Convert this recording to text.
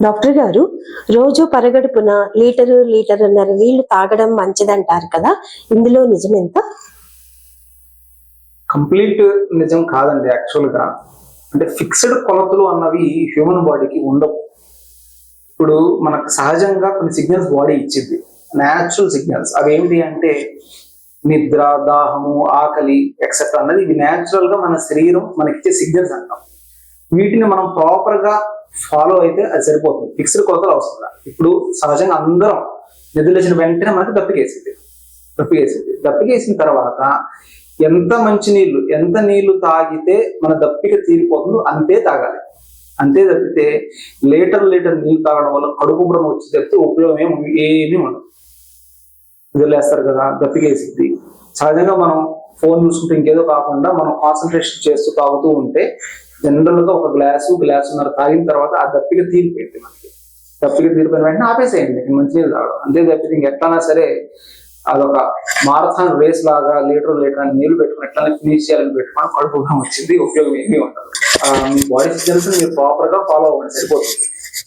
Doctor గారు రోజు పరగడుపున లీటరు లీటరున్నర నీళ్ళు తాగడం మంచిదంటారు కదా? ఇందులో నిజం ఎంత కంప్లీట్ నిజం కాదండి యాక్చువల్గా అంటే ఫిక్స్డ్ కొలతలు అన్నవి హ్యూమన్ బాడీకి ఉండవు. ఇప్పుడు మనకు సహజంగా కొన్ని సిగ్నల్స్ బాడీ ఇచ్చింది న్యాచురల్ సిగ్నల్స్. అవి అంటే నిద్ర దాహము ఆకలి ఎక్సెట్రా అన్నది ఇవి న్యాచురల్గా మన శరీరం మనకిచ్చే సిగ్నల్స్ అంటాం. వీటిని మనం ప్రాపర్గా ఫాలో అయితే అది సరిపోతుంది. ఫిక్స్డ్ కొలతలు అవసరం ఇప్పుడు సహజంగా అందరం నిధులేసిన వెంటనే మనకి దప్పికేసింది దప్పికేసింది దప్పికేసిన తర్వాత ఎంత మంచి నీళ్ళు ఎంత నీళ్ళు తాగితే మన దప్పిక తీరిపోతుందో అంతే తాగాలి. అంతే తప్పితే లీటర్ లీటర్ నీళ్ళు తాగడం వల్ల కడుపు భ్రమ వచ్చి తప్పితే ఉపయోగం ఏమి ఏమీ ఉండదు. వదిలేస్తారు కదా దప్పికేసింది సహజంగా మనం ఫోన్ చూసుకుంటే ఇంకేదో కాకుండా మనం కాన్సన్ట్రేషన్ చేస్తూ తాగుతూ ఉంటే జనరల్గా ఒక గ్లాసు గ్లాసున్నర తాగిన తర్వాత ఆ దప్పిక తీరిపోయింది మనకి. దప్పిక తీరిపోయిన వెంటనే ఆపేసేయండి మంచిగా తాగడం. అంతే తప్పితే ఇంకెట్లన్నా సరే అదొక మారథాన్ రేస్ లాగా లీటర్ లీటర్ అని నీళ్ళు పెట్టుకుని ఎట్లనే ఫినిష్ చేయాలని పెట్టుకుని కడుపుగా వచ్చింది. ఉపయోగం ఏమీ ఉండదు. మీ బాడీ సిగ్నల్స్ మీరు ప్రాపర్గా ఫాలో అవ్వండి సరిపోతుంది.